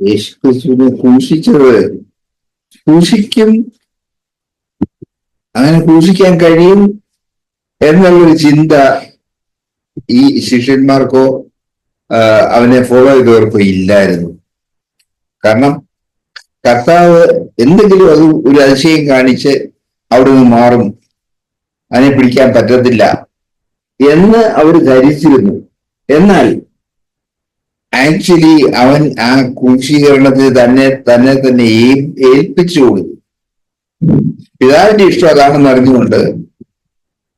യേശുക്രിസ്തുവിനെ ക്രൂശിച്ചത്. ക്രൂശിക്കും അങ്ങനെ ക്രൂശിക്കാൻ കഴിയും എന്നുള്ളൊരു ചിന്ത ഈ ശിഷ്യന്മാർക്കോ അവനെ ഫോളോ ചെയ്തവർക്കോ ഇല്ലായിരുന്നു. കാരണം കർത്താവ് എന്തെങ്കിലും അത് ഒരു അതിശയം കാണിച്ച് അവിടെ നിന്ന് മാറും. അതിനെ പിടിക്കാൻ പറ്റത്തില്ല എന്ന് അവർ ധരിച്ചിരുന്നു. എന്നാൽ ആക്ച്വലി അവൻ ആ ക്രൂശീകരണത്തിന് തന്നെ തന്നെ തന്നെ ഏൽപ്പിച്ചു കൊടുത്തു. പിതാവിന്റെ ഇഷ്ടം അതാണെന്ന് അറിഞ്ഞുകൊണ്ട്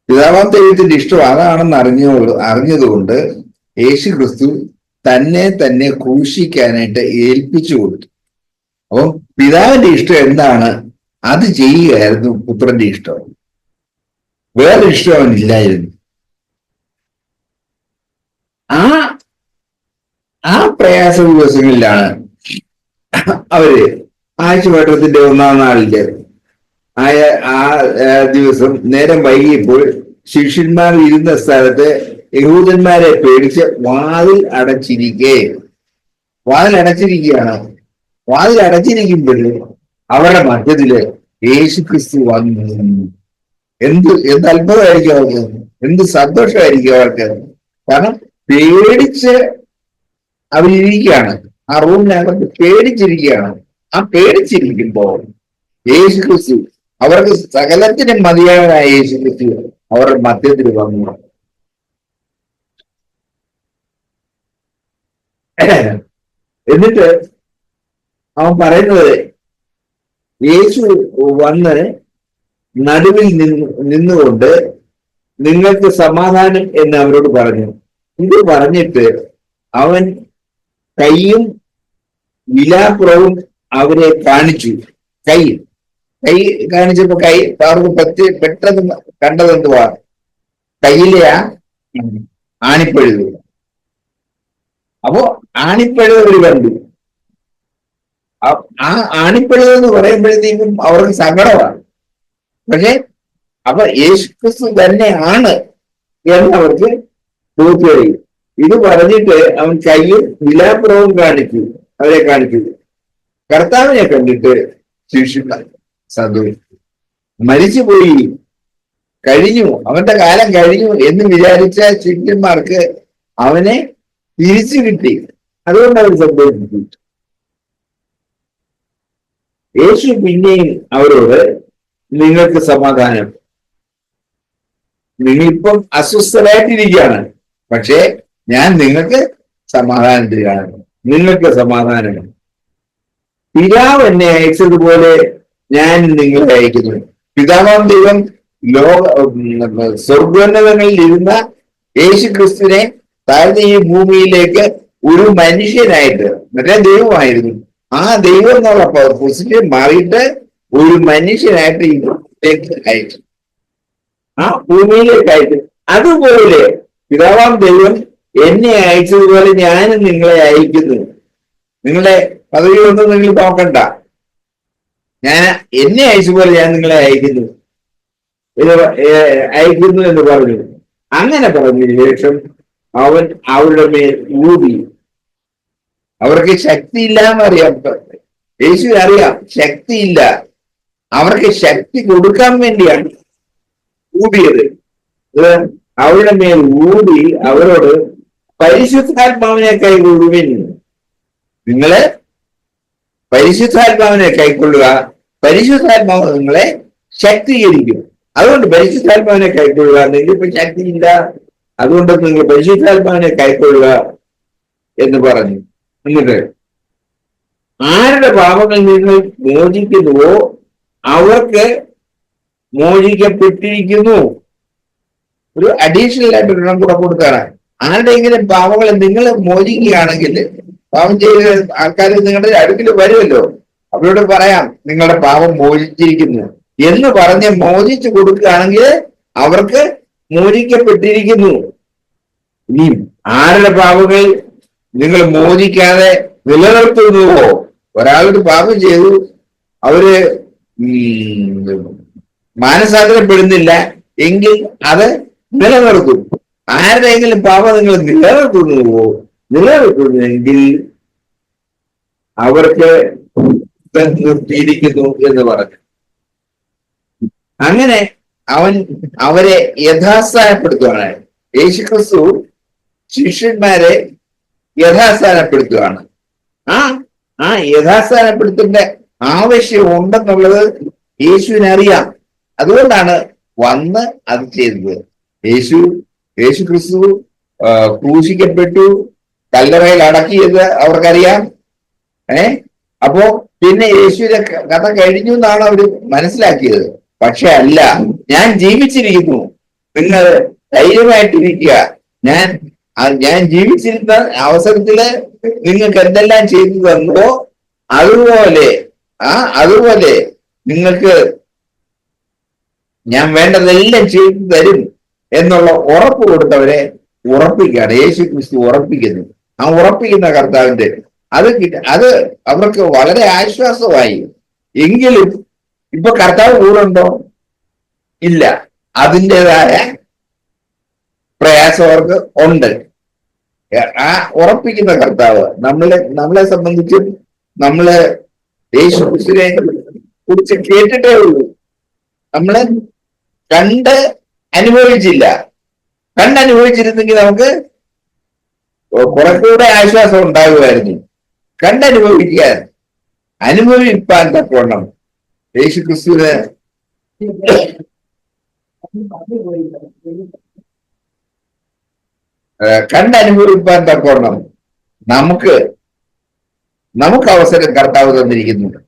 പിതാവാം ദൈവത്തിന്റെ ഇഷ്ടം അതാണെന്ന് അറിഞ്ഞു അറിഞ്ഞതുകൊണ്ട് യേശു ക്രിസ്തു തന്നെ തന്നെ ക്രൂശിക്കാനായിട്ട് ഏൽപ്പിച്ചു കൊടുത്തു. അപ്പം പിതാവിന്റെ ഇഷ്ടം എന്താണ്? അത് ചെയ്യുകയായിരുന്നു പുത്രന്റെ ഇഷ്ടം. വേറെ ഇഷ്ടം അവനില്ലായിരുന്നു. ആ ആ പ്രയാസ ദിവസങ്ങളിലാണ്. അവർ ആഴ്ചവട്ടത്തിന്റെ ഒന്നാം നാളിൽ ആയ ആ ദിവസം നേരം വൈകിയപ്പോൾ ശിഷ്യന്മാർ ഇരുന്ന സ്ഥലത്ത് യഹൂദന്മാരെ പേടിച്ച് വാതിൽ അടച്ചിരിക്കെ. വാതിൽ അടച്ചിരിക്കുകയാണ് വാതിൽ അടച്ചിരിക്കുമ്പോൾ അവരുടെ മധ്യത്തിൽ യേശു ക്രിസ്തു വന്നു. എന്ത് എന്ത് അത്ഭുതമായിരിക്കും അവർക്ക്? എന്ത് സന്തോഷമായിരിക്കും അവർക്ക്? കാരണം പേടിച്ച് അവരിയ്ക്കുകയാണ് ആ റൂമിനകത്ത് പേടിച്ചിരിക്കുകയാണ്. ആ പേടിച്ചിരിക്കുമ്പോൾ യേശു ക്രിസ്തു അവർക്ക് സകലത്തിനും മതിയായവനായ യേശു ക്രിസ്തു അവരുടെ മധ്യത്തിൽ വന്നു. എന്നിട്ട് അവൻ പറയുന്നത് യേശു വന്ന് നടുവിൽ നിന്ന് നിന്നുകൊണ്ട് നിങ്ങൾക്ക് സമാധാനം എന്ന് അവരോട് പറഞ്ഞു. ഇത് പറഞ്ഞിട്ട് അവൻ കൈയും വിലാപ്പുറവും അവരെ കാണിച്ചു. കൈ കൈ കാണിച്ചപ്പോ കൈ അവർക്ക് പറ്റി പെട്ടെന്ന് കണ്ടത് എന്തുവാ കയ്യിലെ ആ ആണിപ്പഴുത്. അപ്പോ ആണിപ്പഴുത് അവർ കണ്ടു. ആ- ആണിപ്പഴുത എന്ന് പറയുമ്പോഴത്തേക്കും അവർക്ക് സങ്കടമാണ്. പക്ഷെ അപ്പൊ യേശുക്രിസ്തു തന്നെയാണ് എന്നവർക്ക് ബോധ്യമായി ഇത് പറഞ്ഞിട്ട് അവൻ കയ്യിൽ വിലാപ്രവും കാണിച്ചു അവരെ കാണിച്ചു. കർത്താവിനെ കണ്ടിട്ട് ശിഷ്യന്മാർ സന്തോഷിച്ചു. മരിച്ചുപോയി. കഴിഞ്ഞു. അവന്റെ കാലം കഴിഞ്ഞു എന്ന് വിചാരിച്ച ശിഷ്യന്മാർക്ക് അവനെ തിരിച്ചു കിട്ടി. അതുകൊണ്ട് അവർ സന്തോഷിച്ചു. യേശു പിന്നെയും അവരോട് നിങ്ങൾക്ക് സമാധാനം. നിങ്ങളിപ്പം അസ്വസ്ഥരായിട്ടിരിക്കുകയാണ്. പക്ഷേ ഞാൻ നിങ്ങൾക്ക് സമാധാനം തരികയാണ് നിങ്ങൾക്ക് സമാധാനം പിതാവ് എന്നെ അയച്ചതുപോലെ ഞാൻ നിങ്ങളെ അയക്കുന്നു. പിതാവാം ദൈവം ലോക സ്വർഗോന്നതങ്ങളിൽ ഇരുന്ന യേശു ക്രിസ്തുവിനെ താഴ്ന്ന ഈ ഭൂമിയിലേക്ക് ഒരു മനുഷ്യനായിട്ട് മറ്റേ ദൈവമായിരുന്നു. ആ ദൈവം എന്നുള്ള പൊസിഷൻ മാറിയിട്ട് ഒരു മനുഷ്യനായിട്ട് ഈ ഭൂമിയിലേക്ക് അയച്ചു. ആ ഭൂമിയിലേക്ക് അയച്ചു. അതുപോലെ പിതാവാം ദൈവം എന്നെ അയച്ചതുപോലെ ഞാനും നിങ്ങളെ അയക്കുന്നു. നിങ്ങളുടെ പദവി ഒന്നും നിങ്ങൾ നോക്കണ്ട. ഞാൻ എന്നെ അയച്ചതുപോലെ ഞാൻ നിങ്ങളെ അയക്കുന്നു. അയക്കുന്നു എന്ന് പറഞ്ഞു. അങ്ങനെ പറഞ്ഞതിന് ശേഷം അവൻ അവരുടെ മേൽ ഊതി. അവർക്ക് ശക്തിയില്ല അറിയാം യേശു അറിയാം ശക്തിയില്ല. അവർക്ക് ശക്തി കൊടുക്കാൻ വേണ്ടിയാണ് ഊതിയത്. അവരുടെ മേൽ ഊതി അവരോട് പരിശുദ്ധാത്മാവിനെ കൈകൊള്ളുവിൻ. നിങ്ങൾ പരിശുദ്ധാത്മാവിനെ കൈക്കൊള്ളുക. പരിശുദ്ധാത്മാവ് നിങ്ങളെ ശക്തീകരിക്കും. അതുകൊണ്ട് പരിശുദ്ധാത്മാവിനെ കൈക്കൊള്ളുക. നിങ്ങൾക്കിപ്പോ ശക്തിയില്ല. അതുകൊണ്ട് നിങ്ങൾ പരിശുദ്ധാത്മാവിനെ കൈക്കൊള്ളുക എന്ന് പറഞ്ഞു. എന്നിട്ട് ആരുടെ പാപങ്ങൾ നിങ്ങൾ മോചിക്കുന്നുവോ അവർക്ക് മോചിക്കപ്പെട്ടിരിക്കുന്നു. ഒരു അഡീഷണൽ ആയിട്ട് ഒരെണ്ണം കൂടെ കൊടുക്കാണ് ആരുടെയെങ്കിലും പാവങ്ങൾ നിങ്ങൾ മോചിക്കുകയാണെങ്കിൽ പാവം ചെയ്ത ആൾക്കാർ നിങ്ങളുടെ അടുക്കിൽ വരുമല്ലോ. അവരോട് പറയാം നിങ്ങളുടെ പാവം മോചിച്ചിരിക്കുന്നു. എന്ന് പറഞ്ഞ് മോചിച്ചു കൊടുക്കുകയാണെങ്കിൽ അവർക്ക് മോചിക്കപ്പെട്ടിരിക്കുന്നു. ഇനി ആരുടെ പാവങ്ങൾ നിങ്ങൾ മോചിക്കാതെ നിലനിർത്തുന്നുവോ? ഒരാളൊരു പാപം ചെയ്തു അവർ മാനസാന്തരപ്പെടുന്നില്ല എങ്കിൽ അത് നിലനിർത്തും. ആരുടെയെങ്കിലും പാപം നിങ്ങൾ നിലനിർത്തുന്നുവോ നിലനിർത്തുന്നെങ്കിൽ അവർക്ക് നിർത്തിയിരിക്കുന്നു എന്ന് പറഞ്ഞു. അങ്ങനെ അവൻ അവരെ യഥാസ്ഥാനപ്പെടുത്തുകയാണ് യേശുക്രിസ്തു ശിഷ്യന്മാരെ യഥാസ്ഥാനപ്പെടുത്തുകയാണ് ആ ആ യഥാസ്ഥാനപ്പെടുത്തേണ്ട ആവശ്യം ഉണ്ടെന്നുള്ളത് യേശുവിനറിയാം. അതുകൊണ്ടാണ് വന്ന് അത് ചെയ്തത്. യേശു യേശു ക്രിസ്തു ക്രൂശിക്കപ്പെട്ടു കല്ലറയിൽ അടക്കിയത് അവർക്കറിയാം. ഏ? അപ്പോ പിന്നെ യേശുവിന്റെ കഥ കഴിഞ്ഞു എന്നാണ് അവർ മനസ്സിലാക്കിയത്. പക്ഷെ അല്ല ഞാൻ ജീവിച്ചിരിക്കുന്നു. നിങ്ങൾ ധൈര്യമായിട്ടിരിക്കുക. ഞാൻ ഞാൻ ജീവിച്ചിരുന്ന അവസരത്തിൽ നിങ്ങൾക്ക് എന്തെല്ലാം ചെയ്തു തന്നോ അതുപോലെ ആ അതുപോലെ നിങ്ങൾക്ക് ഞാൻ വേണ്ടതെല്ലാം ചെയ്തു തരും. എന്നുള്ള ഉറപ്പ് കൊടുത്തവരെ ഉറപ്പിക്കുകയാണ്. യേശു ക്രിസ്തു ഉറപ്പിക്കുന്നു. ആ ഉറപ്പിക്കുന്ന കർത്താവിന്റെ അത് അത് അവർക്ക് വളരെ ആശ്വാസമായി. എങ്കിലും ഇപ്പൊ കർത്താവ് കൂടുണ്ടോ? ഇല്ല. അതിന്റെതായ പ്രയാസം അവർക്ക് ഉണ്ട്. ആ ഉറപ്പിക്കുന്ന കർത്താവ് നമ്മളെ നമ്മളെ സംബന്ധിച്ച് നമ്മൾ യേശു ക്രിസ്തുവിനെ കുറിച്ച് കേട്ടിട്ടേ ഉള്ളൂ. നമ്മളെ കണ്ട് അനുഭവിച്ചില്ല. കണ്ടനുഭവിച്ചിരുന്നെങ്കിൽ നമുക്ക് കുറച്ചുകൂടെ കൂടെ ആശ്വാസം ഉണ്ടാകുമായിരുന്നു. കണ്ടനുഭവിക്കാൻ അനുഭവിപ്പാൻ തക്കവണ്ണം യേശു ക്രിസ്തുവിന് കണ്ടനുഭവിപ്പാൻ തക്കവണ്ണം നമുക്ക് നമുക്ക് അവസരം കർത്താവ് തന്നിരിക്കുന്നുണ്ട്.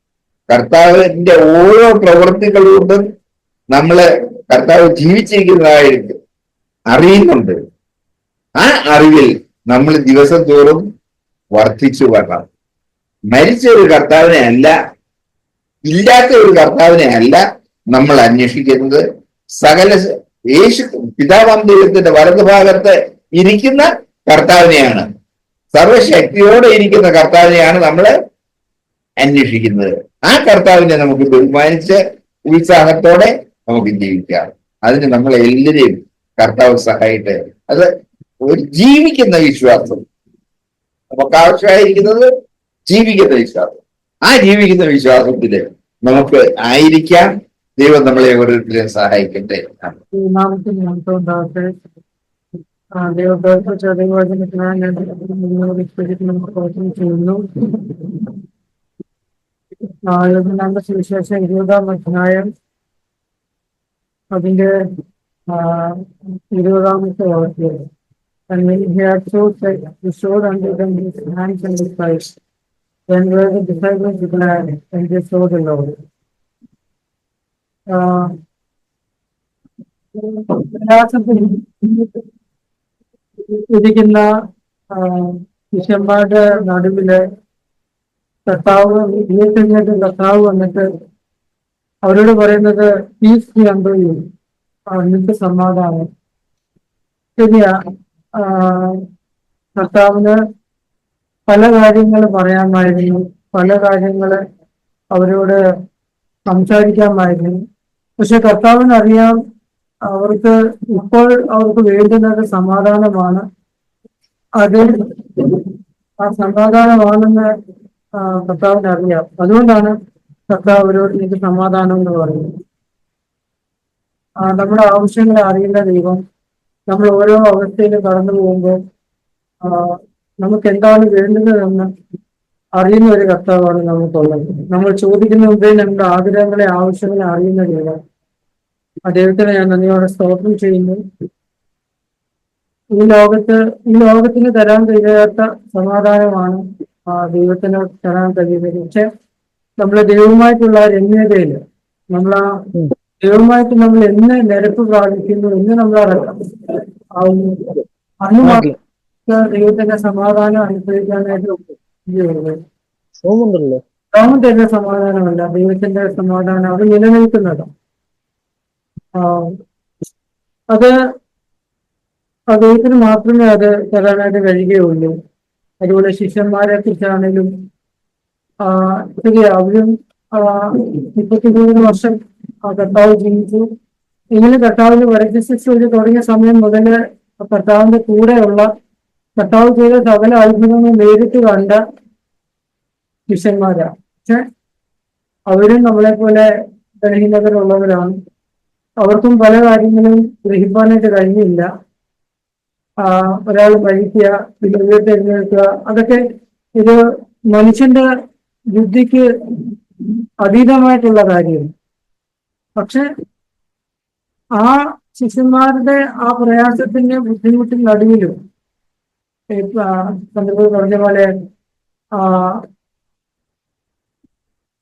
കർത്താവിന്റെ ഓരോ പ്രവൃത്തികൾ കൊണ്ടും നമ്മൾ കർത്താവ് ജീവിച്ചിരിക്കുന്നതായിരിക്കും അറിയുന്നുണ്ട്. ആ അറിവിൽ നമ്മൾ ദിവസം തോറും വർദ്ധിച്ചു വരണം. മരിച്ച ഒരു കർത്താവിനെ അല്ല ഇല്ലാത്ത ഒരു കർത്താവിനെ അല്ല നമ്മൾ അന്വേഷിക്കുന്നത്. സകല യേശു പിതാവാം ദൈവത്തിന്റെ വലതുഭാഗത്ത് ഇരിക്കുന്ന കർത്താവിനെയാണ്. സർവശക്തിയോടെ ഇരിക്കുന്ന കർത്താവിനെയാണ് നമ്മൾ അന്വേഷിക്കുന്നത്. ആ കർത്താവിനെ നമുക്ക് ബഹുമാനിച്ച് ഉത്സാഹത്തോടെ നമുക്ക് ജീവിക്കാം. അതിന് നമ്മളെ എല്ലാവരെയും കർത്താവ് സഹായിട്ട് അത് ഒരു ജീവിക്കുന്ന വിശ്വാസം. നമുക്ക് ആവശ്യമായിരിക്കുന്നത് ജീവിക്കുന്ന വിശ്വാസം. ആ ജീവിക്കുന്ന വിശ്വാസത്തിൽ നമുക്ക് ആയിരിക്കാം. ദൈവം നമ്മളെ ഓരോരുത്തരെയും സഹായിക്കട്ടെ. ഈ നാമത്തിൽ നമുക്ക് ഉണ്ടാകട്ടെ. ആ ദൈവത്തെ ചെറിയ ഞാൻ നിങ്ങളോട് സ്പിരിറ്റ് നമുക്ക് പ്രവർത്തനം ചെയ്യുന്നു. സുവിശേഷം ഇരുപതാം അധ്യായം അതിന്റെ ആ, ഇരുപതാമത്തെ വാക്യം And when he had so said, he showed unto them his hands and his sides. Then were the disciples glad, and they saw the Lord. പ്രയാസത്തിൽ ഇരിക്കുന്ന ശിഷ്യന്മാരുടെ നടുവിൽ കർത്താവ് വീട്ടിലേക്ക് കർത്താവ് വന്നിട്ട് അവരോട് പറയുന്നത് പീസ് കണ്ടുകയും നിങ്ങൾക്ക് സമാധാനം. ശരിയാ. ആ, കർത്താവിന് പല കാര്യങ്ങൾ പറയാമായിരുന്നു. പല കാര്യങ്ങൾ അവരോട് സംസാരിക്കാമായിരുന്നു. പക്ഷെ കർത്താവിന് അറിയാം അവർക്ക് ഇപ്പോൾ അവർക്ക് വേണ്ടുന്നത് സമാധാനമാണ്. അത് ആ സമാധാനമാണെന്ന് കർത്താവിന് അറിയാം അതുകൊണ്ടാണ് കർത്താവ് അവരോട് എനിക്ക് സമാധാനം എന്ന് പറയുന്നു നമ്മുടെ ആവശ്യങ്ങളെ അറിയുന്ന ദൈവം നമ്മൾ ഓരോ അവസ്ഥയിലും കടന്നു പോകുമ്പോൾ നമുക്ക് എന്താണ് വേണ്ടതെന്ന് അറിയുന്ന ഒരു കർത്താവാണ് നമുക്കുള്ളത്. നമ്മൾ ചോദിക്കുന്ന മുമ്പേ നമ്മുടെ ആഗ്രഹങ്ങളെ ആവശ്യങ്ങളെ അറിയുന്ന ദൈവം. ആ ദൈവത്തിനെ ഞാൻ നന്ദിയോടെ സ്തോത്രം ചെയ്യുന്നു. ഈ ലോകത്ത് ഈ ലോകത്തിന് തരാൻ കഴിയാത്ത സമാധാനമാണ് ദൈവത്തിന് തരാൻ കഴിയുന്നത്. പക്ഷെ നമ്മളെ ദൈവമായിട്ടുള്ള രമ്യതയിൽ നമ്മൾ ആ ദൈവമായിട്ട് നമ്മൾ എന്ന് നിരപ്പ് പ്രാപിക്കുന്നു എന്ന് നമ്മൾ അറിയാം അന്ന് മാത്രം ദൈവത്തിന്റെ സമാധാനം അനുഭവിക്കാനായിട്ട് സോമം തരുന്ന സമാധാനമല്ല ദൈവത്തിന്റെ സമാധാനം അത് നിലനിൽക്കുന്നത് ആ, അത് ദൈവത്തിന് മാത്രമേ അത് തരാനായിട്ട് കഴിയുകയുള്ളൂ. അതുപോലെ ശിഷ്യന്മാരെ കുറിച്ചാണെങ്കിലും ആ ശരി അവരും ആ, മുപ്പത്തിമൂന്ന് വർഷം കർത്താവ് ജീവിച്ചു ഇങ്ങനെ കർത്താവിന് വരജശിച്ച് തുടങ്ങിയ സമയം മുതൽ കർത്താവിന്റെ കൂടെയുള്ള കർത്താവ് ചെയ്ത സകല അത്ഭുതങ്ങൾ നേരിട്ട് കണ്ട ശിഷ്യന്മാരാണ്. പക്ഷെ അവരും നമ്മളെ പോലെ ബലഹീനതകളുള്ളവരാണ് അവർക്കും പല കാര്യങ്ങളും ഗ്രഹിക്കാനായിട്ട് കഴിഞ്ഞില്ല. ഒരാൾ മരിക്കുക പിന്നെ ഉയർത്തെഴുന്നേൽക്കുക അതൊക്കെ ഇത് മനുഷ്യന്റെ ബുദ്ധിക്ക് അതീതമായിട്ടുള്ള കാര്യം. പക്ഷെ ആ ശിഷ്യന്മാരുടെ ആ പ്രയാസത്തിന്റെ ബുദ്ധിമുട്ടിന് നടുവിലും സന്ദർഭം പറഞ്ഞ പോലെ ആ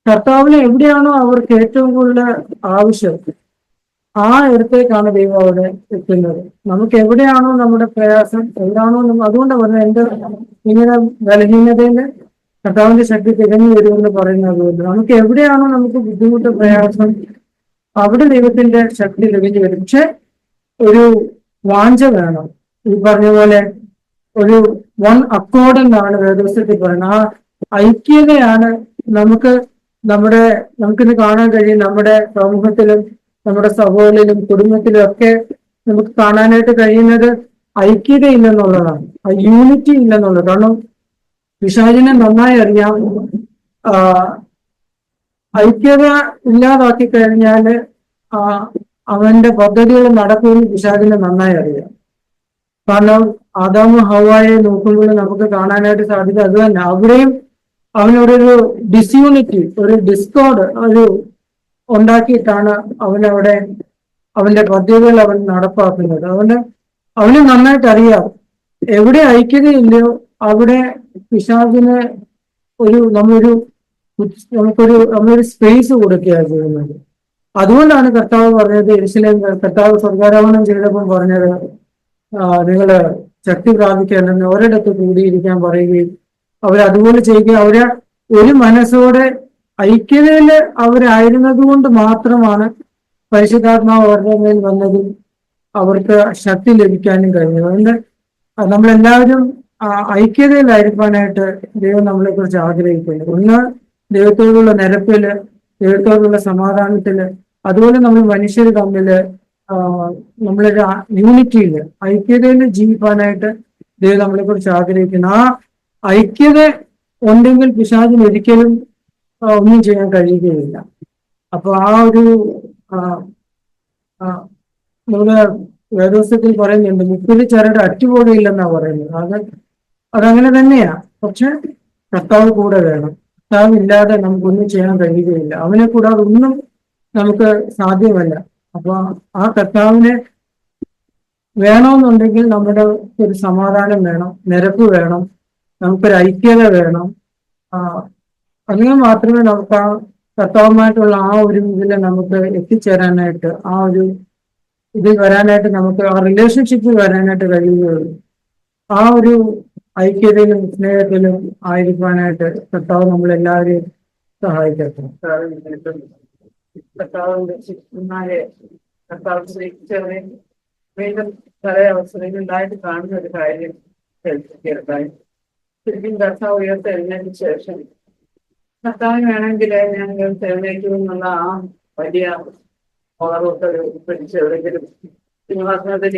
കർത്താവിന് എവിടെയാണോ അവർക്ക് ഏറ്റവും കൂടുതൽ ആവശ്യം ആ ഇടത്തേക്കാണ് ദൈവം അവിടെ എത്തുന്നത്. നമുക്ക് എവിടെയാണോ നമ്മുടെ പ്രയാസം എവിടെയാണോ അതുകൊണ്ട് പറഞ്ഞത് എന്റെ ഇങ്ങനെ ബലഹീനതയിൽ കർത്താവിന്റെ ശക്തി തികഞ്ഞു വരുമെന്ന് പറയുന്നത് അതുകൊണ്ട് നമുക്ക് എവിടെയാണോ നമുക്ക് ബുദ്ധിമുട്ട് പ്രയാസം അവിടെ ദൈവത്തിന്റെ ശക്തി ലഭിച്ചു വരും. പക്ഷെ ഒരു വാഞ്ച വേണം. ഈ പറഞ്ഞ പോലെ ഒരു വൺ അക്കോർഡ് എന്നാണ് വേദോസ്തത്തിൽ പറയുന്നത്. ആ ഐക്യതയാണ് നമുക്ക് നമ്മുടെ നമുക്കിന്ന് കാണാൻ കഴിയും നമ്മുടെ സമൂഹത്തിലും നമ്മുടെ സഹോദരിലും കുടുംബത്തിലും ഒക്കെ നമുക്ക് കാണാനായിട്ട് കഴിയുന്നത് ഐക്യത ഇല്ലെന്നുള്ളതാണ് ആ യൂണിറ്റി ഇല്ലെന്നുള്ളത്. കാരണം പിശാചിനെ നന്നായി അറിയാം. ഐക്യത ഇല്ലാതാക്കി ആ അവന്റെ പദ്ധതികൾ നടക്കുമെന്ന് പിശാചിനെ നന്നായി അറിയാം. കാരണം ആദാമ ഹവായെ നോക്കുമ്പോൾ നമുക്ക് കാണാനായിട്ട് സാധിക്കും. അത് തന്നെ അവിടെയും അവനൊരു ഡിസ്യൂണിറ്റി ഒരു ഡിസ്കോഡ് ഒരു ഉണ്ടാക്കിയിട്ടാണ് അവനവിടെ അവന്റെ പദ്ധതികൾ അവൻ നടപ്പാക്കുന്നത്. അതുകൊണ്ട് അവന് നന്നായിട്ട് അറിയാം. എവിടെ ഐക്യതയില്ലയോ അവിടെ പിശാചിന് ഒരു നമ്മളൊരു നമുക്കൊരു നമ്മളൊരു സ്പേസ് കൊടുക്കുകയാണ് ചെയ്യുന്നത്. അതുകൊണ്ടാണ് കർത്താവ് പറഞ്ഞത് എരിശിലേം കർത്താവ് സ്വർഗാരോഹണം ചെയ്തപ്പോൾ പറഞ്ഞത് നിങ്ങൾ ശക്തി പ്രാപിക്കാനെന്ന് ഒരിടത്ത് കൂടിയിരിക്കാൻ പറയുകയും അവരതുപോലെ ചെയ്യുകയും അവർ ഒരു മനസ്സോടെ ഐക്യതയിൽ അവരായിരുന്നത് കൊണ്ട് മാത്രമാണ് പരിശുദ്ധാത്മാവ് അവരുടെ മേൽ വന്നതും അവർക്ക് ശക്തി ലഭിക്കാനും കഴിഞ്ഞത്. അതുകൊണ്ട് നമ്മളെല്ലാവരും ഐക്യതയിലായിരിക്കാനായിട്ട് ദൈവം നമ്മളെ കുറിച്ച് ആഗ്രഹിക്കുന്നു. ഒന്ന് ദൈവത്തോടുള്ള നിരപ്പിൽ ദൈവത്തോടുള്ള സമാധാനത്തിൽ അതുപോലെ നമ്മൾ മനുഷ്യർ തമ്മിൽ നമ്മളൊരു യൂണിറ്റിയിൽ ഐക്യതയിൽ ജീവിക്കാനായിട്ട് ദൈവം നമ്മളെ കുറിച്ച് ആഗ്രഹിക്കുന്നു. ആ ഐക്യത ഉണ്ടെങ്കിൽ പിശാചിന് ഒരിക്കലും ഒന്നും ചെയ്യാൻ കഴിയുകയില്ല. അപ്പൊ ആ ഒരു നമ്മുടെ വേദോസ്തത്തിൽ പറയുന്നുണ്ട് മുപ്പിൽ ചരട് അറ്റുപോകയില്ലെന്നാ പറയുന്നത്. അത് അതങ്ങനെ തന്നെയാ. പക്ഷെ കർത്താവ് കൂടെ വേണം. കർത്താവ് ഇല്ലാതെ നമുക്കൊന്നും ചെയ്യാൻ കഴിയുകയില്ല. അവനെ കൂടാതെ ഒന്നും നമുക്ക് സാധ്യമല്ല. അപ്പൊ ആ കർത്താവിനെ വേണമെന്നുണ്ടെങ്കിൽ നമ്മുടെ ഒരു സമാധാനം വേണം നിരപ്പ് വേണം നമുക്കൊരു ഐക്യത വേണം. അങ്ങനെ മാത്രമേ നമുക്ക് ആ കർത്താവുമായിട്ടുള്ള ആ ഒരു ഇതിൽ നമുക്ക് എത്തിച്ചേരാനായിട്ട് ആ ഒരു ഇതിൽ വരാനായിട്ട് നമുക്ക് ആ റിലേഷൻഷിപ്പിൽ വരാനായിട്ട് കഴിയുകയുള്ളൂ. ആ ഒരു ഐക്യതയിലും സ്നേഹത്തിലും ആയിരിക്കാനായിട്ട് കർത്താവ് സഹായിക്കട്ടെ. ശിഷ്യന്മാരെ കർത്താവ് സ്നേഹിച്ചവരെ വീണ്ടും പല അവസരങ്ങളിലായിട്ട് കാണുന്ന ഒരു കാര്യം കേൾക്കായി ശരിക്കും കർത്താവ് ഉയർത്തെഴുന്നതിന് ശേഷം കർത്താവിന് വേണമെങ്കിൽ ഞാൻ ഉയർത്തെഴുന്നേക്കും എന്നുള്ള ആ വലിയ ഓർമ്മകൾ പിടിച്ച് എവിടെയെങ്കിലും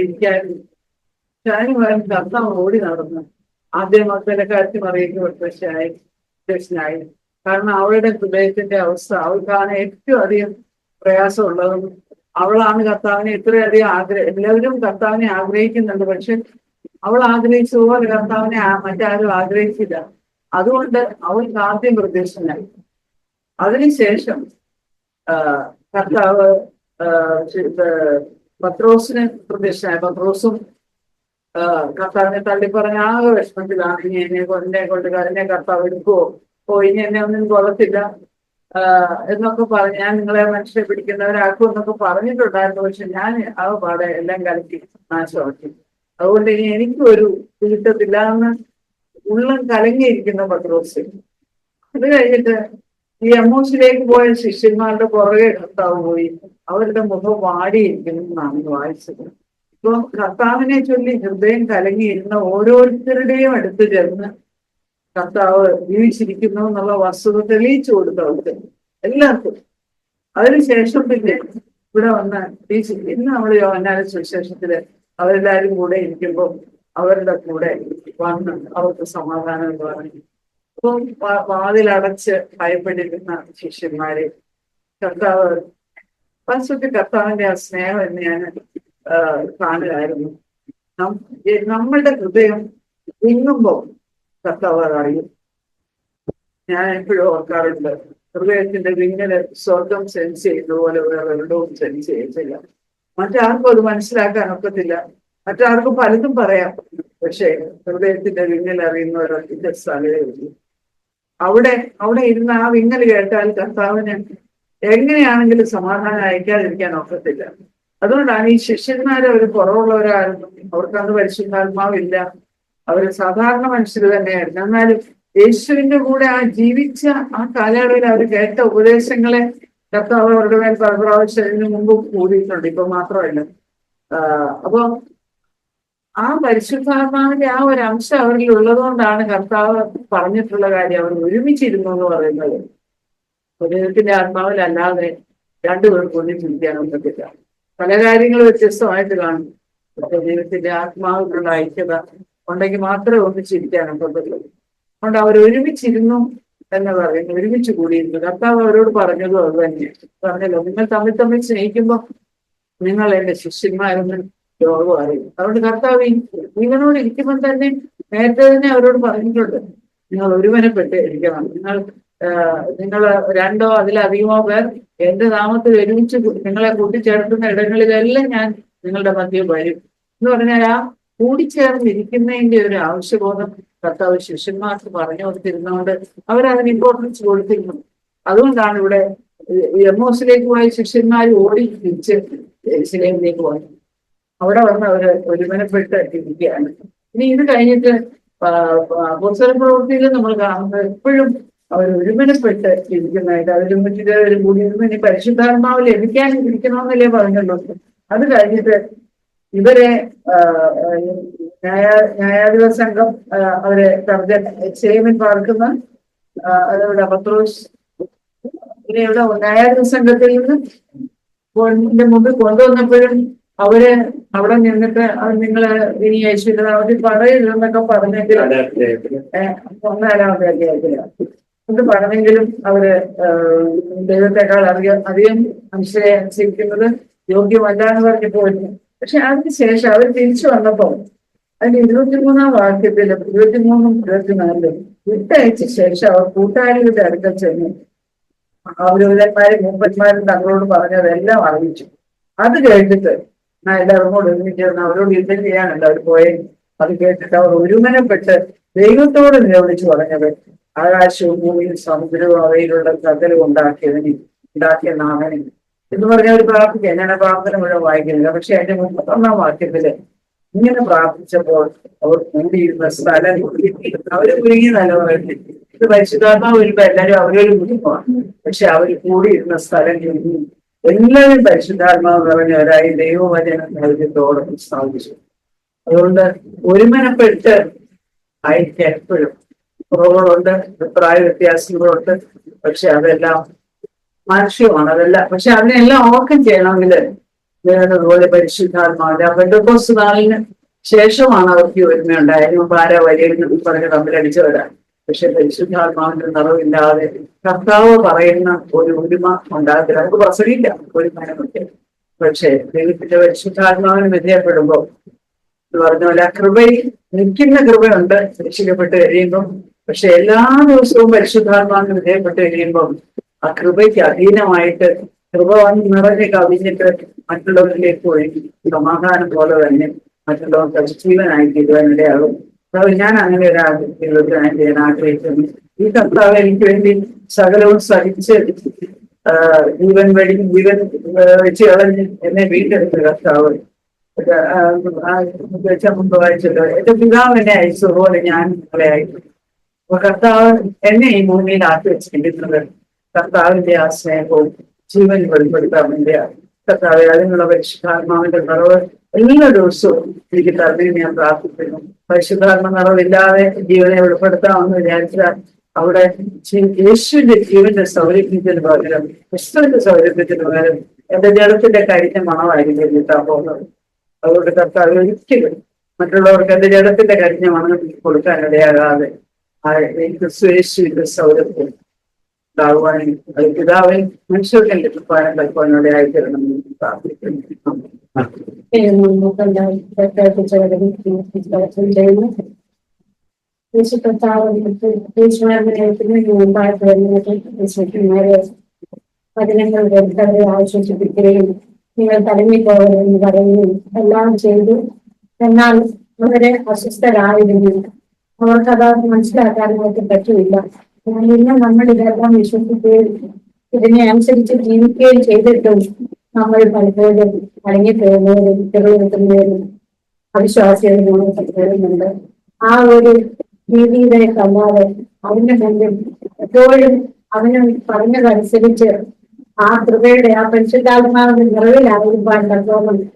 ഇരിക്കാനും കാര്യം പറയാൻ കർത്താവ് ഓടി നടന്നു. ആദ്യം മക്കളുടെ കാര്യത്തിൽ അറിയിക്കപ്പെട്ട പ്രശ്നമായി പ്രശ്നമായി കാരണം അവളുടെ ഹൃദയത്തിന്റെ അവസ്ഥ അവൾക്കാണ് ഏറ്റവും അധികം പ്രയാസമുള്ളതും അവളാണ് കർത്താവിനെ ഇത്രയധികം ആഗ്രഹം എല്ലാവരും കർത്താവിനെ ആഗ്രഹിക്കുന്നുണ്ട്. പക്ഷെ അവൾ ആഗ്രഹിച്ചതുപോലെ കർത്താവിനെ ആ- മറ്റാരും ആഗ്രഹിച്ചില്ല. അതുകൊണ്ട് അവൾ ആദ്യം പ്രത്യക്ഷനായി അതിനുശേഷം കർത്താവ് പത്രോസിന് പ്രത്യക്ഷനായി പത്രോസും കർത്താവിനെ തള്ളിപ്പറഞ്ഞ ആ വിഷമത്തിലാണ് ഇനി എന്നെ എന്നെ കൊണ്ട് എന്നെ കർത്താവ് എടുക്കുവോ? ഓ ഇനി എന്നെ ഒന്നും കൊള്ളത്തില്ല. എന്നൊക്കെ പറഞ്ഞ് ഞാൻ നിങ്ങളെ മനുഷ്യരെ പിടിക്കുന്നവരാക്കും എന്നൊക്കെ പറഞ്ഞിട്ടുണ്ടായിരുന്നു. പക്ഷെ ഞാൻ ആ പാടെ എല്ലാം കലക്കി നാശമാക്കി. അതുകൊണ്ട് ഇനി എനിക്കും ഒരു പിടുത്തത്തില്ല എന്ന് ഉള്ളം കലങ്ങിയിരിക്കുന്ന പത്രോസ്. അത് കഴിഞ്ഞിട്ട് ഈ എമോസിലേക്ക് പോയ ശിഷ്യന്മാരുടെ പുറകെ കർത്താവ് പോയി. അവരുടെ മുഖം വാടിയിരിക്കുന്നു എന്നാണ് വായിച്ചത്. ഇപ്പൊ കർത്താവിനെ ചൊല്ലി ഹൃദയം കലങ്ങിയിരുന്ന ഓരോരുത്തരുടെയും അടുത്ത് ചേർന്ന് കർത്താവ് ജീവിച്ചിരിക്കുന്നു എന്നുള്ള വസ്തുത തെളിയിച്ചു കൊടുത്തു അവർക്ക്. എല്ലാവർക്കും. അതിനുശേഷം പിന്നെ ഇവിടെ വന്ന് ടീച്ചർ ഇന്ന് നമ്മൾ യോഹനാല സുവിശേഷത്തിൽ അവരെല്ലാരും കൂടെ ഇരിക്കുമ്പോൾ അവരുടെ കൂടെ വന്ന് അവർക്ക് സമാധാനം പറഞ്ഞു. അപ്പം വാതിലടച്ച് ഭയപ്പെട്ടിരുന്ന ശിഷ്യന്മാരെ കർത്താവ് പശുക്ക് കർത്താവിന്റെ ആ സ്നേഹം എന്ന് ഞാൻ കാണുകയായിരുന്നു നമ്മളുടെ ഹൃദയം വിങ്ങുമ്പോൾ കർത്താവ് അറിയും. ഞാൻ എപ്പോഴും ഓർക്കാറുണ്ട്. ഹൃദയത്തിന്റെ വിങ്ങൽ സ്വർഗം സെൻസ് ചെയ്യുന്നതുപോലെ വേറെ രണ്ടും സെൻസ് ചെയ്യത്തില്ല. മറ്റാർക്കും അത് മനസ്സിലാക്കാൻ ഒക്കത്തില്ല. മറ്റാർക്കും പലതും പറയാം. പക്ഷേ ഹൃദയത്തിന്റെ വിങ്ങൽ അറിയുന്ന ഒരൊറ്റ സ്ഥലമേ ഉള്ളൂ. അവിടെ അവിടെ ഇരുന്ന് ആ വിങ്ങൽ കേട്ടാൽ കർത്താവിന് എങ്ങനെയാണെങ്കിലും സമാധാനം അയക്കാതിരിക്കാൻ ഒക്കത്തില്ല. അതുകൊണ്ടാണ് ഈ ശിഷ്യന്മാരെ അവർ കുറവുള്ളവരായിരുന്നു അവർക്ക് അന്ന് പരിശുദ്ധാത്മാവില്ല. അവർ സാധാരണ മനുഷ്യർ തന്നെയായിരുന്നു. എന്നാലും യേശുവിന്റെ കൂടെ ആ ജീവിച്ച ആ കാലയളവിൽ അവർ കേട്ട ഉപദേശങ്ങളെ കർത്താവ് അവരുടെ മേൽ പല പ്രാവശ്യം മുമ്പ് കൂടിയിട്ടുണ്ട് ഇപ്പൊ മാത്രമല്ല. അപ്പോ ആ പരിശുദ്ധാത്മാവിന്റെ ആ ഒരു അംശം അവരിൽ ഉള്ളതുകൊണ്ടാണ് കർത്താവ് പറഞ്ഞിട്ടുള്ള കാര്യം അവർ ഒരുമിച്ചിരുന്നു എന്ന് പറയുന്നത്. ഹൃദയത്തിന്റെ ആത്മാവിലല്ലാതെ രണ്ടുപേർക്കും ഒന്നും ചിന്തിക്കാൻ പല കാര്യങ്ങളും വ്യത്യസ്തമായിട്ട് കാണുന്നു പക്ഷെ ദൈവത്തിന്റെ ആത്മാവിനുള്ള ഐക്യത ഉണ്ടെങ്കിൽ മാത്രമേ ഒന്നിച്ചിരിക്കാനും പറ്റുള്ളൂ അതുകൊണ്ട് അവർ ഒരുമിച്ചിരുന്നു എന്ന് പറയുന്നു ഒരുമിച്ച് കൂടിയിരുന്നു. കർത്താവ് അവരോട് പറഞ്ഞതും അത് തന്നെ. പറഞ്ഞല്ലോ നിങ്ങൾ തമ്മിൽ തമ്മിൽ സ്നേഹിക്കുമ്പോൾ നിങ്ങൾ എന്റെ ശിഷ്യന്മാരെന്ന് ലോകം അറിയും. അതുകൊണ്ട് കർത്താവ് നിങ്ങളോട് ഇരിക്കുമ്പോൾ തന്നെ നേരത്തെ തന്നെ അവരോട് പറഞ്ഞിട്ടുണ്ട് നിങ്ങൾ ഒരുവനെപ്പെട്ട് ഇരിക്കണം. നിങ്ങൾ നിങ്ങൾ രണ്ടോ അതിലധികമോ പേർ എന്റെ നാമത്തിൽ ഒരുമിച്ച് നിങ്ങളെ കൂട്ടിച്ചേർക്കുന്ന ഇടങ്ങളിലെല്ലാം ഞാൻ നിങ്ങളുടെ മധ്യം വരും. എന്ന് പറഞ്ഞാൽ ആ കൂടിച്ചേർന്നിരിക്കുന്നതിന്റെ ഒരു ആവശ്യബോധം കർത്താവ് ശിഷ്യന്മാർക്ക് പറഞ്ഞു കൊടുത്തിരുന്നതുകൊണ്ട് അവരതിന് ഇമ്പോർട്ടൻസ് കൊടുത്തിരുന്നു. അതുകൊണ്ടാണ് ഇവിടെ എമോസിലേക്ക് പോയ ശിഷ്യന്മാർ ഓടി തിരിച്ച് എരുസലേമിലേക്ക് പോയി അവിടെ വന്ന് അവർ ഒരുമനപ്പെട്ട് ഇരിക്കുകയാണ്. ഇനി ഇത് കഴിഞ്ഞിട്ട് പുസ്തക പ്രവൃത്തിയിൽ നമ്മൾ കാണുന്നത് എപ്പോഴും അവർ ഒരുമനപ്പെട്ട് ഇരിക്കുന്നതായിട്ട് അവരും മറ്റൊരു കൂടി ഇരുന്ന് ഇനി പരിശുദ്ധാത്മാവ് ലഭിക്കാൻ ഇരിക്കണമെന്നല്ലേ പറഞ്ഞുള്ളൂ. അത് കഴിഞ്ഞിട്ട് ഇവരെ ന്യായ ന്യായാധിപ സംഘം അവരെ തർജ ചേമിൻ പാർക്കുന്ന അതവിടെ പത്രോസ് പിന്നെ ഇവിടെ ന്യായാധിപ സംഘത്തിൽ നിന്ന് മുമ്പിൽ കൊണ്ടുവന്നപ്പോഴും അവർ അവിടെ നിന്നിട്ട് അത് നിങ്ങൾ ഇനി യേശുവിന്റെ നാമത്തിൽ പറയരുതെന്നൊക്കെ പറഞ്ഞെങ്കിലും ഒന്നാലാമത്തെ അധ്യായത്തിൽ. ഇത് പറഞ്ഞെങ്കിലും അവർ ദൈവത്തെക്കാൾ അധികം അധികം മനുഷ്യരെ അനുസരിക്കുന്നത് യോഗ്യമല്ല എന്ന് പറഞ്ഞു പക്ഷെ അതിനുശേഷം അവർ തിരിച്ചു വന്നപ്പോ അതിന് ഇരുപത്തിമൂന്നാം വാക്യത്തിലും ഇരുപത്തിമൂന്നും ഇരുപത്തിനാലിലും വിട്ടയച്ച ശേഷം അവർ കൂട്ടാളികളുടെ അടുക്കൽ ചെന്നു അവരൂരന്മാരും മൂപ്പന്മാരും തങ്ങളോട് പറഞ്ഞതെല്ലാം അറിയിച്ചു. അത് കേട്ടിട്ട് ഞാൻ എല്ലാവരും കൂടെ ഒരുമിച്ചിരുന്ന് അവരോട് യുദ്ധം ചെയ്യാനല്ല അവർ പോയത് അത് കേട്ടിട്ട് അവർ ഒരുമനപ്പെട്ട് ദൈവത്തോട് നിലവിളിച്ചു പറഞ്ഞത് ആകാശവും ഭൂമിയും സമുദ്രവും അവയിലുള്ള സകലവും ഉണ്ടാക്കിയതിന് ഉണ്ടാക്കിയ നാമനെ എന്ന് പറഞ്ഞ ഒരു പ്രാർത്ഥിക്കുക. ഞാൻ പ്രാർത്ഥന മുഴുവൻ വായിക്കുന്നില്ല. പക്ഷെ അതിന്റെ മുപ്പത്തൊന്നാം വാക്യത്തിൽ ഇങ്ങനെ പ്രാർത്ഥിച്ചപ്പോൾ അവർ കൂടിയിരുന്ന സ്ഥലം അവർ കുരുങ്ങി നല്ല പറയുന്നത് ഇത് പരിശുദ്ധാത്മാവ് വരുമ്പോ എല്ലാരും അവരൊരു കുടുംബമാണ് പക്ഷെ അവർ കൂടിയിരുന്ന സ്ഥലം കുരുങ്ങി. എല്ലാവരും പരിശുദ്ധാത്മാവ് നിറഞ്ഞവരായി ദൈവവചന തോടം സ്ഥാപിച്ചു അതുകൊണ്ട് ഒരുമനപ്പെട്ട് ആയിരിക്കും എപ്പോഴും. കുറവുകളുണ്ട് അഭിപ്രായ വ്യത്യാസങ്ങളുണ്ട്. പക്ഷെ അതെല്ലാം മാനുഷികമാണ് അതെല്ലാം പക്ഷെ അതിനെല്ലാം ഓർക്കം ചെയ്യണമെങ്കിൽ അതുപോലെ പരിശുദ്ധാത്മാവിന്റെ ആ കോസ് നാളിന് ശേഷമാണ് അവർക്ക് ഒരുമയുണ്ടായത്. മുമ്പ് ആരാ വലിയ പറഞ്ഞ് തമ്മിലടിച്ചവരാ പക്ഷെ പരിശുദ്ധാത്മാവിന്റെ നിറവില്ലാതെ കർത്താവ് പറയുന്ന ഒരു ഒരുമ ഉണ്ടാകത്തില്ല. നമുക്ക് പ്രസവില്ല ഒരു പക്ഷേ ദൈവത്തിന്റെ പരിശുദ്ധാത്മാവിന് വിധേയപ്പെടുമ്പോൾ പറഞ്ഞ പോലെ ആ കൃപയിൽ നിൽക്കുന്ന കൃപയുണ്ട്. രക്ഷിക്കപ്പെട്ട് കഴിയുമ്പം പക്ഷെ എല്ലാ ദിവസവും പരിശുദ്ധാത്മാവിന് വിധേയപ്പെട്ട് കഴിയുമ്പം ആ കൃപയ്ക്ക് അധീനമായിട്ട് കൃപ വന്ന് നിറഞ്ഞ് കവിഞ്ഞിട്ട് മറ്റുള്ളവരിലേക്ക് ഒഴുകി സമാധാനം പോലെ തന്നെ മറ്റുള്ളവർക്ക് പരിശീലനായി തീരുവാനിടയാകും അപ്പൊ ഞാൻ അങ്ങനെ ഒരു ജീവിതത്തിനായി ചെയ്യാൻ ആഗ്രഹിക്കുന്നു. ഈ കർത്താവ് എനിക്ക് വേണ്ടി സകലവും സഹിച്ച് ജീവൻ വഴി ജീവൻ വെച്ച് കളഞ്ഞ് എന്നെ വീണ്ടെടുത്ത കർത്താവ്. മുമ്പ് വായിച്ചല്ലോ എന്റെ പിതാവ് എന്നെ അയച്ചതുപോലെ ഞാൻ നിങ്ങളെ അയക്കും അപ്പൊ കർത്താവ് എന്നെ ഈ ഭൂമിയിൽ ആക്കി വെച്ചിരിക്കുന്നത്. കർത്താവിന്റെ ആ സ്നേഹവും ജീവൻ വെളിപ്പെടുത്താവിന്റെ കർത്താവ് അതിനുള്ള പരിശുദ്ധാത്മാവിന്റെ നിറവ് എല്ലാ ദിവസവും എനിക്ക് തന്നെ ഞാൻ പ്രാർത്ഥിക്കുന്നു. പരിശുദ്ധാത്മ നിറവില്ലാതെ ജീവനെ വെളിപ്പെടുത്താമെന്ന് വിചാരിച്ചാൽ അവിടെ യേശുവിന്റെ ജീവന്റെ സൗരഭ്യത്തിന് പകരം ക്രിസ്തുവിന്റെ സൗരഭ്യത്തിന് പകരം എന്റെ ജലത്തിന്റെ കരിഞ്ഞ മണമായിരിക്കും കിട്ടാൻ പോകുന്നത്. അതുകൊണ്ട് കർത്താവ് ഒരിക്കലും മറ്റുള്ളവർക്ക് എന്റെ ജലത്തിന്റെ കരിഞ്ഞ മണം കൊടുക്കാൻ ഇടയാകാതെ എനിക്ക് സുരക്ഷിത സൗരഭ്യം ഉണ്ടാകുവാനും അത് മനുഷ്യരുടെ മനുഷ്യർക്ക് ലഭിക്കാനും കൽപ്പനയോടെ ആയിത്തീരണമെന്ന് പ്രാർത്ഥിക്കുന്നു. പതിനങ്ങൾ വരുത്തവരെ ആശ്വസിപ്പിക്കുകയും നിങ്ങൾ തലമിൽ പോകണമെന്ന് പറയുകയും എല്ലാം ചെയ്തു. എന്നാൽ വളരെ അസ്വസ്ഥരായിരുന്നു. അവർക്കത് മനസ്സിലാക്കാനായിട്ട് പറ്റില്ല. എന്നാൽ നമ്മൾ ഇതെല്ലാം വിശ്വസിക്കുകയും ഇതിനെ അനുസരിച്ച് ജീവിക്കുകയും ചെയ്തിട്ടും നമ്മൾ പലപ്പോഴും അടങ്ങിപ്പോകുന്നവരും ചെറുതുന്നവരും അവിശ്വാസികളും വരുന്നുണ്ട് ആ ഒരു രീതിയിലെ കല്ലാതെ അവന്റെ മുന്നിൽ എപ്പോഴും അവന് പറഞ്ഞതനുസരിച്ച് ആ കൃപയുടെ ആ പരിശുദ്ധാത്മാവിന്റെ നിറവിലാകുമ്പോൾ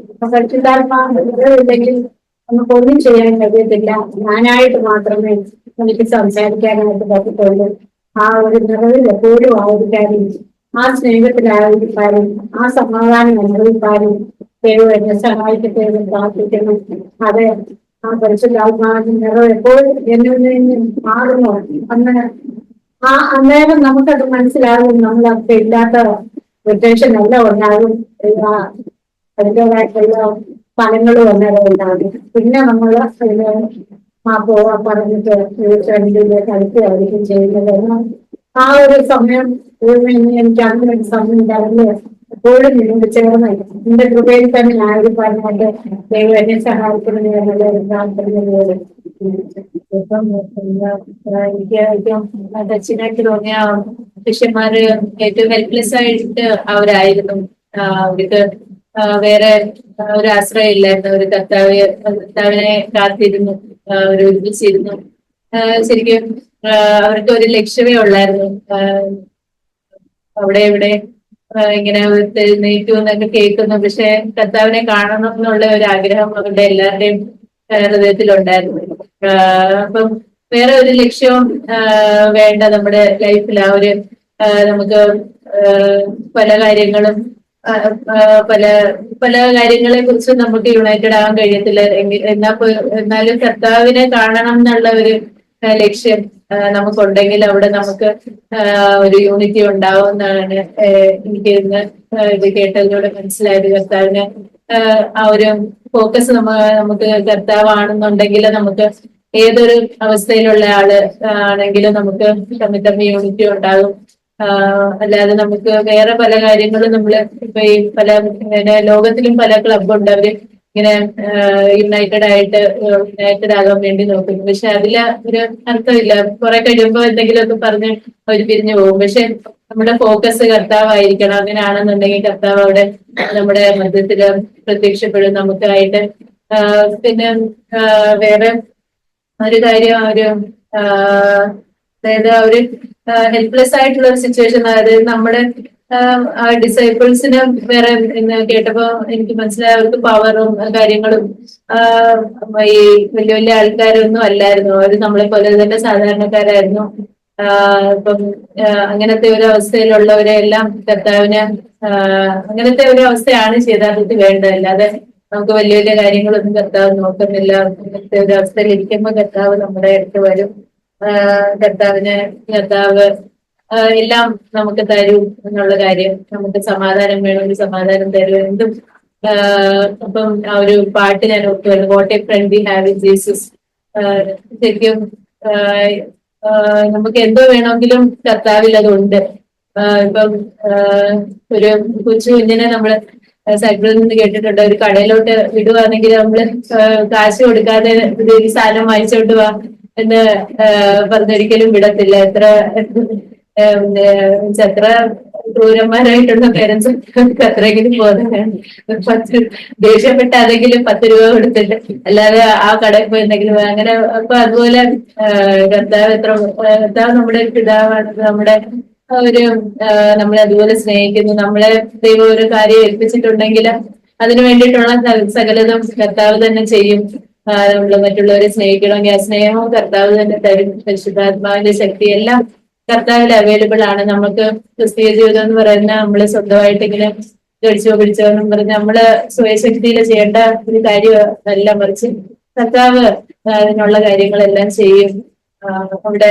അപ്പൊ പരിശുദ്ധാത്മാവിന്റെ നിറവില്ലെങ്കിൽ നമുക്ക് ഒന്നും ചെയ്യാൻ കഴിയത്തില്ല. ഞാനായിട്ട് മാത്രമേ എനിക്ക് സംസാരിക്കാനായിട്ട് പറ്റത്തുള്ളൂ. ആ ഒരു നിറവിൽ എപ്പോഴും ആയിരിക്കാനും ആ സ്നേഹത്തിലായിരിക്കാനും ആ സമാധാനം അനുഭവിക്കാനും ദൈവം എന്നെ സഹായിക്കട്ടെ എന്ന് പ്രാർത്ഥിക്കുന്നു. അതെ ആ പരിശുദ്ധാത്മാവിന്റെ നിറവ് എപ്പോഴും എന്നിൽ നിന്ന് മാറുമോ അന്ന് ആ അന്നേരം നമുക്കത് മനസ്സിലാകും. നമ്മൾ അതൊക്കെ ഇല്ലാത്ത റിട്ടേഷൻ എല്ലാം ഉണ്ടാകും. അതിന്റെതായിട്ടുള്ള ഫലങ്ങളും വന്നത് ഉണ്ടാകും പിന്നെ ആ പോവാ പറഞ്ഞിട്ട് ഫ്രണ്ടിലേക്ക് അടുക്കുകയായിരിക്കും ചെയ്യുന്നത്. ആ ഒരു സമയം എനിക്ക് അങ്ങനെ ഒരു സമയം ഉണ്ടായിരുന്നു എപ്പോഴും നിന്നോട് ചേർന്ന് എന്റെ കൃപയിൽ തന്നെ ആയിരിക്കാനായിട്ട് ദൈവം എന്നെ സഹായിക്കുന്നത് എനിക്ക് ഏറ്റവും തോന്നിയ ശിഷ്യന്മാര് ഏറ്റവും ഹെൽപ്ലെസ് ആയിട്ട് അവരായിരുന്നു. അവർക്ക് വേറെ ഒരു ആശ്രയം ഇല്ലായിരുന്നു. ഒരു കർത്താവ് കർത്താവിനെ കാത്തിരുന്നു. ഒരു ഒരുമിച്ചിരുന്നു. ശരിക്കും അവർക്ക് ഒരു ലക്ഷ്യമേ ഉള്ളായിരുന്നു. അവിടെ ഇവിടെ ഇങ്ങനെ നീറ്റു എന്നൊക്കെ കേൾക്കുന്നു. പക്ഷെ കർത്താവിനെ കാണണം എന്നുള്ള ഒരു ആഗ്രഹം അവരുടെ എല്ലാവരുടെയും ഹൃദയത്തിലുണ്ടായിരുന്നു. അപ്പം വേറെ ഒരു ലക്ഷ്യവും വേണ്ട നമ്മുടെ ലൈഫിൽ ആ ഒരു നമുക്ക് പല കാര്യങ്ങളും പല പല കാര്യങ്ങളെ കുറിച്ച് നമുക്ക് യുണൈറ്റഡ് ആവാൻ കഴിയത്തില്ല. എന്നാ എന്നാലും കർത്താവിനെ കാണണം എന്നുള്ള ഒരു ലക്ഷ്യം നമുക്കുണ്ടെങ്കിൽ അവിടെ നമുക്ക് ഒരു യൂണിറ്റി ഉണ്ടാവും എന്നാണ് എനിക്ക് ഇന്ന് ഇത് കേട്ടതിലൂടെ മനസ്സിലായത്. കർത്താവിന് ആ, ഒരു ഫോക്കസ് നമ്മ നമുക്ക് കർത്താവാണെന്നുണ്ടെങ്കിൽ നമുക്ക് ഏതൊരു അവസ്ഥയിലുള്ള ആൾ ആണെങ്കിലും നമുക്ക് തമ്മിൽ തമ്മിൽ യൂണിറ്റി ഉണ്ടാകും. അല്ലാതെ നമുക്ക് വേറെ പല കാര്യങ്ങളും നമ്മൾ ഇപ്പൊ ഈ പല പിന്നെ ലോകത്തിലും പല ക്ലബുണ്ട് അവർ ഇങ്ങനെ യുണൈറ്റഡ് ആയിട്ട് യുണൈറ്റഡ് ആകാൻ വേണ്ടി നോക്കുന്നു. പക്ഷെ അതിൽ ഒരു അർത്ഥമില്ല. കുറെ കഴിയുമ്പോ എന്തെങ്കിലുമൊക്കെ പറഞ്ഞ് അവർ പിരിഞ്ഞു പോകും. പക്ഷെ നമ്മുടെ ഫോക്കസ് കർത്താവായിരിക്കണം. അങ്ങനെയാണെന്നുണ്ടെങ്കിൽ കർത്താവ് അവിടെ നമ്മുടെ മധ്യത്തിൽ പ്രത്യക്ഷപ്പെടും. നമുക്കായിട്ട് പിന്നെ വേറെ ഒരു കാര്യം ഒരു അതായത് ഒരു ഹെൽപ്ലെസ് ആയിട്ടുള്ള ഒരു സിറ്റുവേഷൻ അതായത് നമ്മുടെ ഡിസൈപ്പിൾസിന് വേറെ കേട്ടപ്പോ എനിക്ക് മനസ്സിലായ അവർക്ക് പവറും കാര്യങ്ങളും ഈ വലിയ വലിയ ആൾക്കാരൊന്നും അല്ലായിരുന്നു. അവർ നമ്മളെ പോലെ തന്നെ സാധാരണക്കാരായിരുന്നു. ഇപ്പം അങ്ങനത്തെ ഒരു അവസ്ഥയിലുള്ളവരെ എല്ലാം കർത്താവിന് അങ്ങനത്തെ ഒരു അവസ്ഥയാണ് യഥാർത്ഥത്തിൽ വേണ്ടത്. അല്ലാതെ നമുക്ക് വലിയ വലിയ കാര്യങ്ങളൊന്നും കർത്താവ് നോക്കുന്നില്ല. അങ്ങനത്തെ ഒരു അവസ്ഥയിൽ ഇരിക്കുമ്പോൾ കർത്താവ് നമ്മുടെ അടുത്ത് വരും. കർത്താവിന് കർത്താവ് എല്ലാം നമുക്ക് തരൂ എന്നുള്ള കാര്യം. നമുക്ക് സമാധാനം വേണമെങ്കിൽ സമാധാനം തരൂ. എന്തും അപ്പം ആ ഒരു പാട്ട് ഞാൻ ഓർക്കുമായിരുന്നു what a friend we have in Jesus ശരിക്കും നമുക്ക് എന്തോ വേണമെങ്കിലും കർത്താവിൽ അതുണ്ട്. ഇപ്പം ഒരു കൊച്ചു കുഞ്ഞിനെ നമ്മൾ സൈക്കിളിൽ നിന്ന് കേട്ടിട്ടുണ്ട്. ഒരു കടയിലോട്ട് വിടുവാണെങ്കിൽ നമ്മൾ കാശ് കൊടുക്കാതെ ഒരു സാധനം വാങ്ങിച്ചോണ്ട് വാ. എന്ന് പറഞ്ഞൊരിക്കലും വിടത്തില്ല. എത്ര എത്ര ക്രൂരന്മാരായിട്ടുള്ള പേരൻസ് അത്രയെങ്കിലും പോകുന്നതാണ്. പത്ത് ദേഷ്യപ്പെട്ട അതെങ്കിലും പത്ത് രൂപ കൊടുത്തിട്ട് അല്ലാതെ ആ കടയിൽ പോയി എന്തെങ്കിലും അങ്ങനെ അപ്പൊ അതുപോലെ കർത്താവ് എത്ര കർത്താവ് നമ്മുടെ പിതാവാണ്. നമ്മുടെ ഒരു നമ്മളെ അതുപോലെ സ്നേഹിക്കുന്നു. നമ്മളെ ദൈവം ഒരു കാര്യം ഏൽപ്പിച്ചിട്ടുണ്ടെങ്കിൽ അതിനു വേണ്ടിയിട്ടുള്ള സകലതും കർത്താവ് തന്നെ ചെയ്യും. ആഹ് നമ്മൾ മറ്റുള്ളവരെ സ്നേഹിക്കണമെങ്കിൽ ആ സ്നേഹവും കർത്താവ് തന്നെ തരും. പരിശുദ്ധാത്മാവിന്റെ ശക്തി എല്ലാം കർത്താവിൽ അവൈലബിൾ ആണ്. നമുക്ക് ക്രിസ്തീയ ജീവിതം എന്ന് പറയുന്ന നമ്മൾ സ്വന്തമായിട്ട് ഇങ്ങനെ കഴിച്ചോ പിടിച്ചോ എന്നും പറഞ്ഞ് നമ്മൾ സ്വയശക്തിയിൽ ചെയ്യേണ്ട ഒരു കാര്യം അല്ല മറിച്ച് കർത്താവ് അതിനുള്ള കാര്യങ്ങളെല്ലാം ചെയ്യും. അവിടെ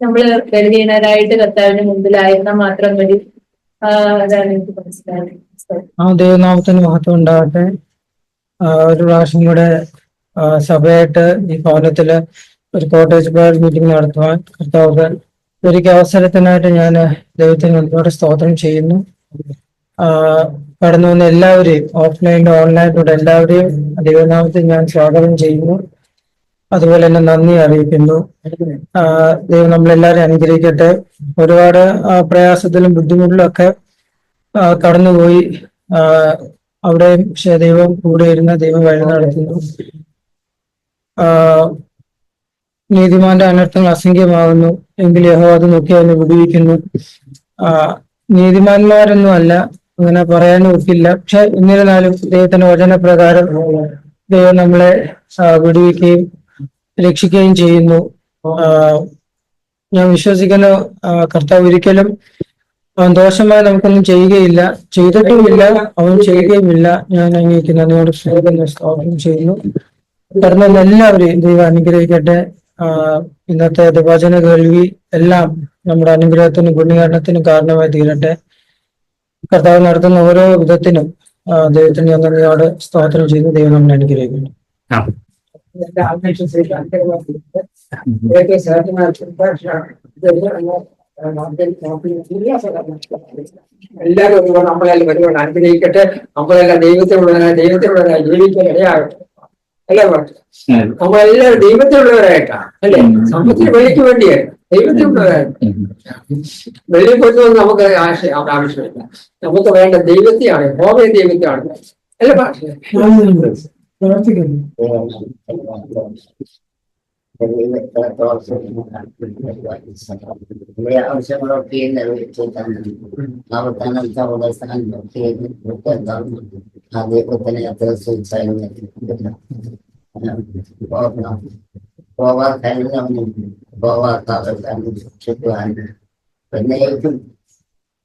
നമ്മൾ ബലഹീനരായിട്ട് കർത്താവിന് മുമ്പിലായിരുന്ന മാത്രം മതി. അതാണ് എനിക്ക് മനസ്സിലായത് ആ ദൈവനാമത്തിന് മഹത്വം ഉണ്ടാവട്ടെ ഒരു പ്രാവശ്യം കൂടെ സഭയായിട്ട് ഈ ഭവനത്തിൽ ഒരു കോട്ടേജ് പ്രയർ മീറ്റിംഗ് നടത്തുവാൻ കർത്താവ് ഒരിക്കൽ അവസരത്തിനായിട്ട് ഞാൻ ദൈവത്തിന് ഒരുപാട് സ്തോത്രം ചെയ്യുന്നു. കടന്നു വന്ന എല്ലാവരെയും ഓഫ്ലൈനിലും ഓൺലൈനിലൂടെ എല്ലാവരെയും ദൈവനാമത്തിൽ ഞാൻ സ്വാഗതം ചെയ്യുന്നു. അതുപോലെ തന്നെ നന്ദി അറിയിക്കുന്നു. ദൈവം നമ്മളെല്ലാവരെയും അനുഗ്രഹിക്കട്ടെ. ഒരുപാട് പ്രയാസത്തിലും ബുദ്ധിമുട്ടിലും ഒക്കെ കടന്നുപോയി. അവിടെ ദൈവം കൂടെ ഇരുന്ന ദൈവം വഴി നടത്തുന്നു. നീതിമാന്റെ അനർത്ഥങ്ങൾ അസംഖ്യമാകുന്നു എങ്കിൽ യഹോ അത് നോക്കി അതിനെ വിടുവിക്കുന്നു. നീതിമാന്മാരൊന്നും അല്ല അങ്ങനെ പറയാനും ഒക്കില്ല. പക്ഷെ എന്നിരുന്നാലും ദൈവത്തിന്റെ വചനപ്രകാരം ദൈവം നമ്മളെ വിടുവിക്കുകയും രക്ഷിക്കുകയും ചെയ്യുന്നു. ഞാൻ വിശ്വസിക്കുന്ന കർത്താവ് ഒരിക്കലും ദോഷമായി നമുക്കൊന്നും ചെയ്യുകയില്ല. ചെയ്തിട്ടുമില്ല അവൻ ചെയ്യുകയുമില്ല. ഞാൻ സ്നേഹിക്കുന്ന സ്തോത്രം ചെയ്യുന്നു. കടന്ന എല്ലാവരെയും ദൈവം അനുഗ്രഹിക്കട്ടെ. ഇന്നത്തെ ദിവചന കേൾവി എല്ലാം നമ്മുടെ അനുഗ്രഹത്തിനും ഗുണീകരണത്തിനും കാരണമായി തീരട്ടെ. കർത്താവ് നടത്തുന്ന ഓരോ വിധത്തിനും ദൈവത്തിന് നന്ദിയോട് സ്തോത്രം ചെയ്ത് ദൈവം നമ്മളെ അനുഗ്രഹിക്കുന്നു എല്ലാവരും നമ്മളെല്ലാം വരുവാൻ അനുഗ്രഹിക്കട്ടെ. നമ്മളെല്ലാം ദൈവത്തിനുള്ള ദൈവത്തിനുള്ളവരായി ജീവിക്കാൻ ഇടയാകട്ടെ. അല്ലേ പാട്ട് നമ്മളെല്ലാവരും ദൈവത്തിലുള്ളവരായിട്ടാണ് അല്ലേ? സമ്പത്തിന് വെള്ളിക്ക് വേണ്ടിയായിരുന്നു ദൈവത്തിനുള്ളവരായിട്ട് വെള്ളി കൊണ്ടൊന്നും നമുക്ക് ആവശ്യം ആവശ്യമില്ല. നമുക്ക് വേണ്ട ദൈവത്തെയാണ് ഹോമയ ദൈവത്തെയാണ്. അല്ലേ പാട്ട്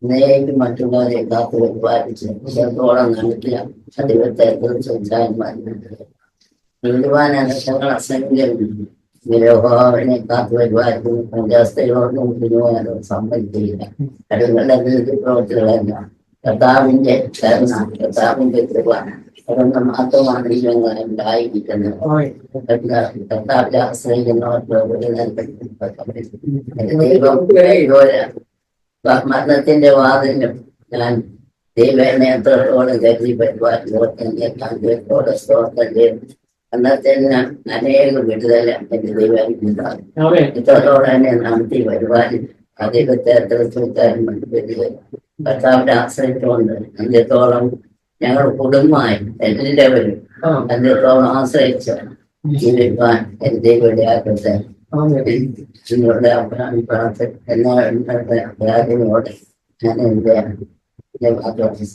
എന്നേക്കും മറ്റുള്ളവരെ കാത്തു പരിപാലിച്ച് ചിലപ്പോളം നടത്തിയ ദൈവത്തെ നീതിവാൻ അനർത്ഥങ്ങൾ അസംഖ്യം നിരഹോവനെ കാത്തു പരിപാലിക്കുന്നു പഞ്ചാസ്തയോടും പിന്നുവാനോ സമ്മതിക്കില്ല കടുങ്ങളുടെ വീട്ടിൽ പ്രവർത്തികളല്ല കർത്താവിന്റെ കർത്താവിന്റെ കൃപ മാത്രമാണ് ഈ ഉണ്ടായിരിക്കുന്നത്. കർത്താവിനെ ആശ്രയിക്കുന്നവർക്ക് ദൈവം മരണത്തിന്റെ വാതിലും ഞാൻ ദൈവനേത്രത്തോട് കരുതി പരിപാടി സ്തോത്രം ചെയ്തു അന്നത്തെ ഞാൻ അനേകം വിടുതല എന്റെ ദൈവം ഇതോടെ തന്നെ നടത്തി വരുവാനും അദ്ദേഹത്തെ എത്രത്തോളം കർത്താവിനെ ആശ്രയിച്ചുകൊണ്ട് അന്ത്യത്തോളം ഞങ്ങൾ കുടുംബമായി എല്ലാവരും അന്ത്യത്തോളം ആശ്രയിച്ച് ജീവിക്കാൻ എന്റെ ദൈവത്തെ നിങ്ങളുടെ അഭിപ്രായത്തിൽ എല്ലാവരുടെ വ്യാധിയോടെ ഞാൻ എന്റെ വാഗ്ദാനം